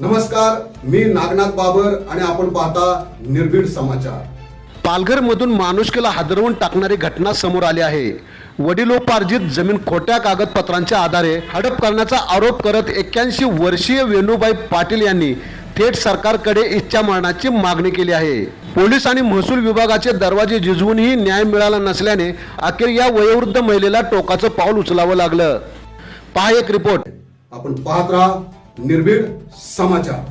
नमस्कार मी नागनाथ बाबर आणि आपण पाहता निर्भीड समाचार. पालघरमधून माणुसकीला हादरवून टाकणारी घटना समोर आली आहे. वडिलोपार्जित जमीन खोट्या कागदपत्रांच्या आधारे हडप करण्याचा आरोप करत एक्क्याऐंशी वर्षीय वेणुबाई पाटील यांनी थेट सरकारकडे इच्छा मरणाची मागणी केली आहे. पोलीस आणि महसूल विभागाचे दरवाजे झिजवूनही न्याय मिळाला नसल्याने अखेर या वयोवृद्ध महिलेला टोकाचं पाऊल उचलावं लागलं. पहा एक रिपोर्ट. आपण पाहत राहा निर्भीड समाचार.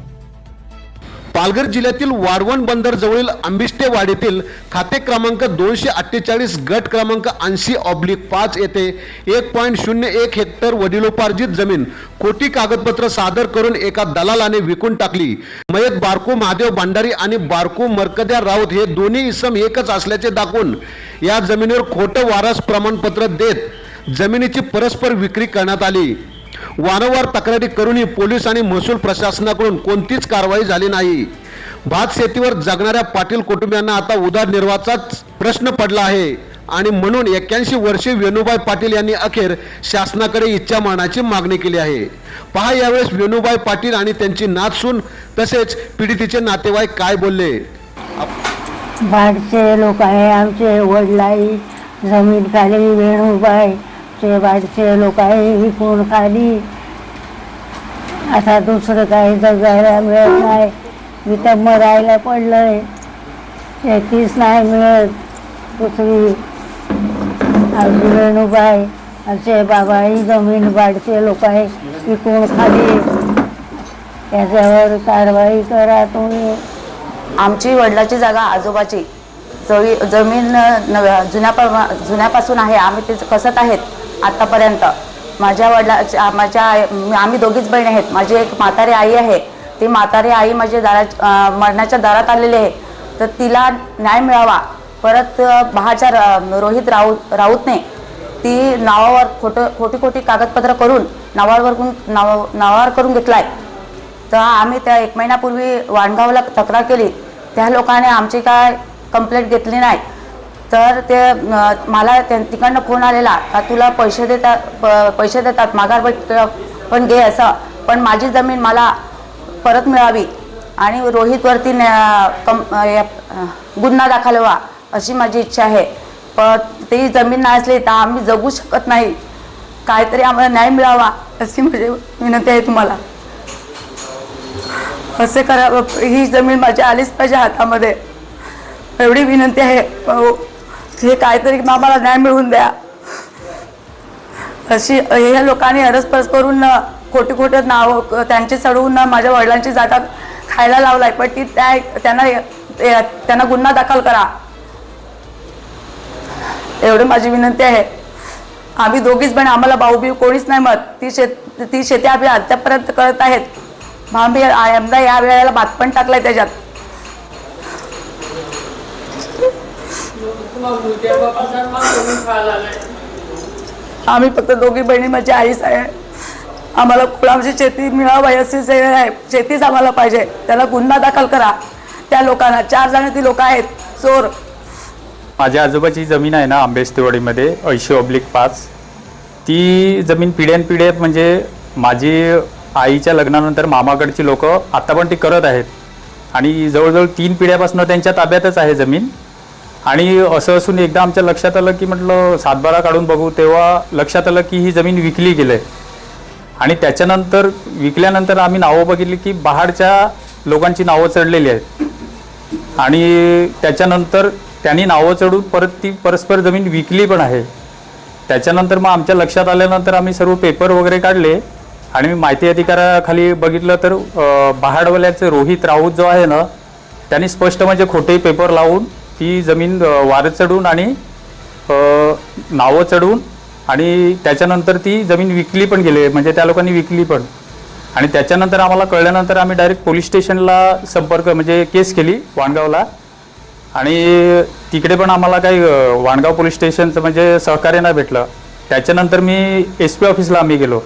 पालघर जिल्ह्यातील वाढवण बंदर जवळील आंबिष्टेवाडीतील खाते क्रमांक दोनशे अठ्ठेचाळीस गट क्रमांक ऐंशी ऑब्लिक पाच येथे एक पॉईंट शून्य एक हेक्टर वडिलोपार्जित जमीन खोटी कागदपत्र सादर करून एका दलालाने विकून टाकली. मयत बारको महादेव भांडारी आणि बारको मरकद्या राऊत हे दोन्ही इसम एकच असल्याचे दाखवून या जमिनीवर खोटं वारस प्रमाणपत्र देत जमिनीची परस्पर विक्री करण्यात आली. वारंवार तक्रारी करूनही पोलीस आणि महसूल प्रशासनाकडून कोणतीच कारवाई झाली नाही. भात शेतीवर जगणाऱ्या पाटील कुटुंबियांना आता उदारनिर्वाहाचाच प्रश्न पडला आहे आणि म्हणून एक्क्याऐंशी वर्षी वेणुबाई पाटील यांनी अखेर शासनाकडे इच्छा मानाची मागणी केली आहे. पहा यावेळेस वेणुबाई पाटील आणि त्यांची नातसून तसेच पीडितेचे नातेवाईक काय बोलले. बाहेरचे लोक आहे आमचे वडलाई जमीन खाली वेणुबाई ते लोक आहे विकून खाली? आता दुसरं काही जगायला मिळत नाही. मी तर मरायला पडलंय. एकटीच नाही मिळत. दुसरी आजी वेणूबाई असे बाबा ही जमीन बाडचे लोक आहे. विकून खाली. त्याच्यावर कारवाई करा तुम्ही. आमची वडिलाची जागा आजोबाची. जवी जमीन जुन्या जुन्यापासून आहे. आम्ही ते कसत आहेत आत्तापर्यंत माझ्या वडिलाच्या माझ्या आई- आम्ही दोघीच बहीण आहेत. माझी एक म्हातारी आई आहे. ती म्हातारी आई माझ्या दारा मरणाच्या दारात आलेली आहे. तर तिला न्याय मिळावा. परत बहाच्या रोहित राऊत राऊतने ती नावावर खोटं खोटी खोटी कागदपत्र करून नावावर करून- नाव नावावर करून घेतलाय. तर आम्ही त्या एक महिन्यापूर्वी वाणगावला तक्रार केली. त्या लोकांनी आमची काय कंप्लेंट घेतली नाही. तर ते मला त्या तिकडनं फोन आलेला का तुला पैसे देतात प- पैसे देतात माघार भेट पण घे असं. पण माझी जमीन मला परत मिळावी. आणि रोहितवरती न्या- कम या- गुन्हा दाखल व्हा अशी माझी इच्छा आहे. पण ती जमीन नसली तर आम्ही जगू शकत नाही. काहीतरी आम्हाला न्याय मिळावा अशी माझी विनंती आहे तुम्हाला. असे करा ही जमीन माझी आलीच पाहिजे हातामध्ये. एवढी विनंती आहे. हे काहीतरी आम्हाला न्याय मिळवून द्या. अशी ह्या लोकांनी अरसपरस करून खोटी खोटे नाव त्यांचे चढवून माझ्या वडिलांची जागा खायला लावलाय. पण ती त्या त्यांना त्यांना गुन्हा दाखल करा. एवढी माझी विनंती आहे. आम्ही दोघीच पण आम्हाला भाऊ बिऊ कोणीच नाही मत. ती शेत ती शेती आम्ही अद्यापर्यंत करत आहेत. आम्ही यंदा या वेळेला भात पण टाकलाय त्याच्यात. आम्ही फक्त दोघी बहिणी माझी आईच आहे. आम्हाला आमची शेती मिळावी अशी आहे. शेतीच आम्हाला पाहिजे. त्याला गुन्हा दाखल करा. त्या लोकांना चार जण ती लोक आहेत. चोर. माझ्या आजोबाची जमीन आहे ना आंबेस्तेवाडीमध्ये ऐंशी ऑब्लिक पाच. ती जमीन पिढ्यानपिढ्या म्हणजे माझी आईच्या लग्नानंतर मामाकडची लोक आता पण ती करत आहेत. आणि जवळजवळ तीन पिढ्यापासून त्यांच्या ताब्यातच आहे जमीन. आणि असं असून एकदा आमच्या लक्षात आलं की म्हटलं सातबारा काढून बघू तेव्हा लक्षात आलं की ही जमीन विकली गेली. आहे आणि त्याच्यानंतर विकल्यानंतर आम्ही नावं बघितली की बाहेरच्या लोकांची नावं चढलेली आहेत. आणि त्याच्यानंतर त्यांनी नावं चढून परत ती परस्पर जमीन विकली पण आहे. त्याच्यानंतर मग आमच्या लक्षात आल्यानंतर आम्ही सर्व पेपर वगैरे काढले. आणि मी माहिती अधिकाराखाली बघितलं तर अं, बहाडवाल्याचे रोहित राऊत जो आहे ना त्यांनी स्पष्ट म्हणजे खोटे पेपर लावून ती जमीन वारं चढून आणि नावं चढवून आणि त्याच्यानंतर ती जमीन विकली पण गेली म्हणजे त्या लोकांनी विकली पण. आणि त्याच्यानंतर आम्हाला कळल्यानंतर आम्ही डायरेक्ट पोलीस स्टेशनला संपर्क म्हणजे केस केली वाणगावला. आणि तिकडे पण आम्हाला काही वाणगाव पोलीस स्टेशनचं म्हणजे सहकार्य नाही भेटलं. त्याच्यानंतर मी एस पी ऑफिसला आम्ही गेलो.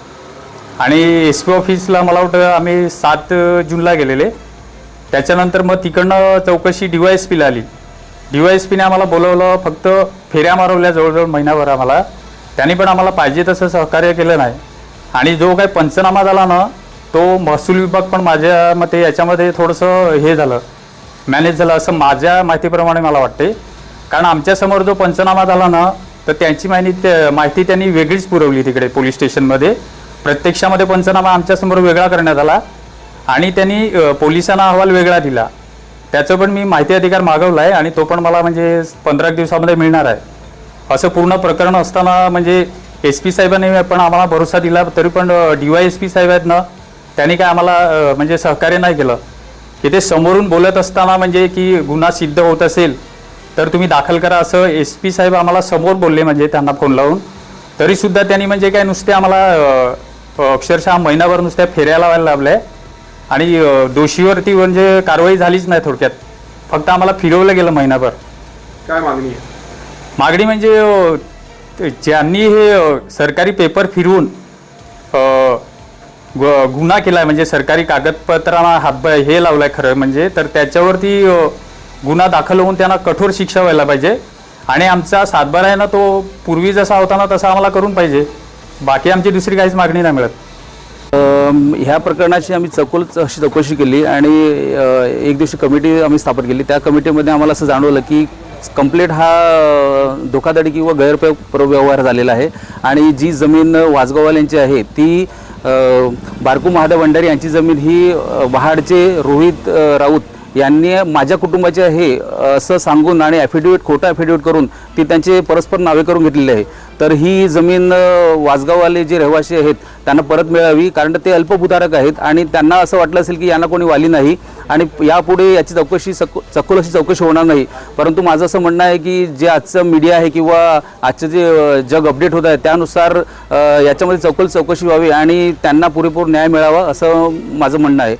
आणि एस पी ऑफिसला मला वाटतं आम्ही सात जूनला गेलेले. त्याच्यानंतर मग तिकडनं चौकशी डी वाय एस पीला आली. पीने आम्हाला बोलवलं फक्त फेऱ्या मारवल्या जवळजवळ महिनाभर आम्हाला. त्यांनी पण आम्हाला पाहिजे तसं सहकार्य केलं नाही. आणि जो काही पंचनामा झाला ना तो महसूल विभाग पण माझ्या मते याच्यामध्ये थोडंसं हे झालं मॅनेज झालं असं माझ्या माहितीप्रमाणे मला वाटते कारण आमच्यासमोर जो पंचनामा झाला ना तर त्यांची माहिती माहिती त्यांनी वेगळीच पुरवली तिकडे पोलीस स्टेशनमध्ये. प्रत्यक्षामध्ये पंचनामा आमच्यासमोर वेगळा करण्यात आला. आणि त्यांनी पोलिसांना अहवाल वेगळा दिला. त्याचं पण मी माहिती अधिकार मागवला आहे आणि तो पण मला म्हणजे पंधरा दिवसामध्ये मिळणार आहे. असं पूर्ण प्रकरण असताना म्हणजे एस पी साहेबांनी पण आम्हाला भरोसा दिला तरी पण डी वाय एस पी साहेब आहेत ना त्यांनी काय आम्हाला म्हणजे सहकार्य नाही केलं. की ते समोरून बोलत असताना म्हणजे की गुन्हा सिद्ध होत असेल तर तुम्ही दाखल करा असं एस पी साहेब आम्हाला समोर बोलले म्हणजे त्यांना फोन लावून. तरीसुद्धा त्यांनी म्हणजे काय नुसते आम्हाला अक्षरशः महिनाभर नुसत्या फेऱ्या लावायला लावल्या. आणि दोषीवरती म्हणजे कारवाई झालीच नाही थोडक्यात. फक्त आम्हाला फिरवलं गेलं महिनाभर. काय मागणी आहे? मागणी म्हणजे अ, ज्यांनी हे अ, सरकारी पेपर फिरवून अ, गु- गुन्हा केलाय म्हणजे सरकारी कागदपत्रांना हातभार हे लावलाय खरं म्हणजे तर त्याच्यावरती अ, गुन्हा दाखल होऊन त्यांना कठोर शिक्षा व्हायला पाहिजे. आणि आमचा सातबारा आहे ना तो पूर्वी जसा होता ना तसा आम्हाला करून पाहिजे. बाकी आमची दुसरी काहीच मागणी नाही मिळत. ह्या प्रकरणाची आम्ही चकोल अशी चौकशी केली आणि एक दिवशी कमिटी आम्ही स्थापन केली. त्या कमिटीमध्ये आम्हाला असं जाणवलं की कंप्लीट हा धोकाधडी किंवा गैरप्रयोग व्यवहार झालेला आहे. आणि जी जमीन वाजगाववाल्यांची आहे ती बारकू महादेव भंडारी यांची जमीन ही वहाडचे रोहित राऊत यांनी माझ्या कुटुंबाचे हे असं सांगून आणि ॲफिडेविट खोटं ॲफिडेविट करून ती त्यांचे परस्पर नावे करून घेतलेली आहे. तर ही जमीन वाजगाववाले वासगाववाले जे रहिवासी आहेत त्यांना परत मिळावी कारण ते अल्पभूधारक आहेत आणि त्यांना असं वाटलं असेल की यांना कोणी वाली नाही आणि यापुढे याची चौकशी सक सखोल अशी चौकशी होणार नाही. परंतु माझं असं म्हणणं आहे की जे आजचं मीडिया आहे किंवा आजचं जे जग अपडेट होत आहे त्यानुसार याच्यामध्ये चौकल चौकशी व्हावी आणि त्यांना पुरेपूर न्याय मिळावा असं माझं म्हणणं आहे.